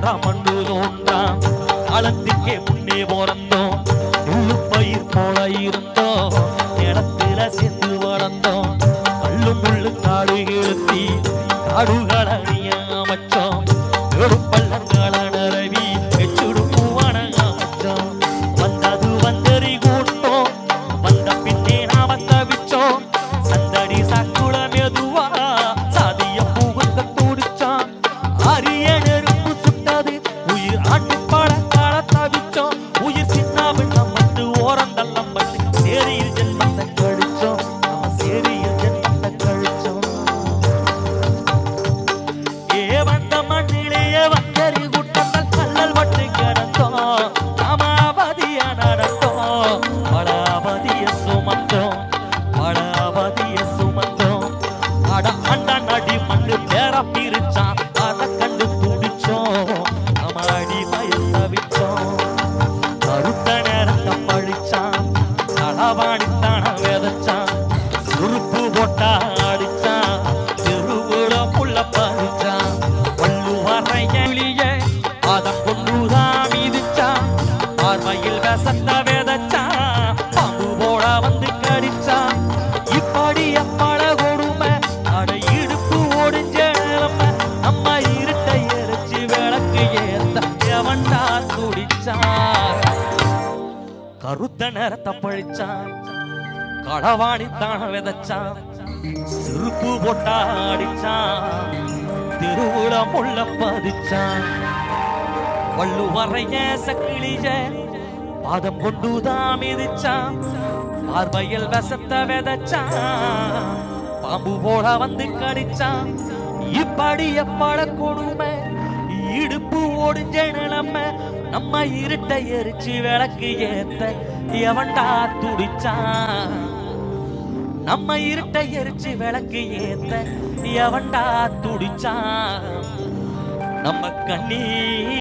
தோன்றா மண்டு தோன்றா காலத்துக்கே முன்னே பிறந்தோம் உள்ளு பயிர் போல இருந்தோம். இடத்துல சேர்ந்து வளர்ந்தோம் கல்லு முள்ளு காடு எழுத்தி காடுகள ஓரந்தள்ளம் பட்டு சேரியில் ஜென்மத்தை கழிச்சோம் நம்ம சேரியில் ஜென்மத்தை கழிச்சோம் ஏ வந்த மண்ணிலேயே வந்தறி கூட்டங்கள் கல்லல் பட்டு கிடந்தோம் அமாவதிய நடந்தோம் படாவதிய சுமந்தோம் படாவதிய சுமந்தோம் அட களவாணித்தான வேதச்சான். சுருப்பு போட்டா அடிச்சான். தெருவுல புள்ள பறிச்சான். பள்ளு வரையிலிய அதம் கொண்டுதான் மீதிச்சான். பார்வையில் வசந்த வேதச்சான். பாம்பு போட வந்து கடிச்சான். இப்படி அப்பட கொடுமை அட இடுப்பு ஒடிஞ்ச நிலமை. நம்ம இருட்டை எரிச்சு விளக்கு ஏத்த எவன்டா துடிச்சான். கருத்த நேரத்தை பழிச்சான் களவாணித்தான விதைச்சான் சிறுப்பு போட்டா அடிச்சான் திருவுள முள்ள பதிச்சான் வள்ளுவரைய சக்கிலிய பாதம் கொண்டுதான் மிதிச்சான் பார்வையில் வசத்த விதைச்சான் பாம்பு போல வந்து கடிச்சான் இப்படி எப்பட கொடுமை இடுப்பு ஓடிஞ்ச நிலைமை நம்ம இருட்டை எரிச்சு விளக்கு ஏத்த எவன்டா துடிச்சான் நம்ம இருட்டை எரிச்சு விளக்கு ஏத்த எவன்டா துடிச்சான் நம்ம கண்ணீர்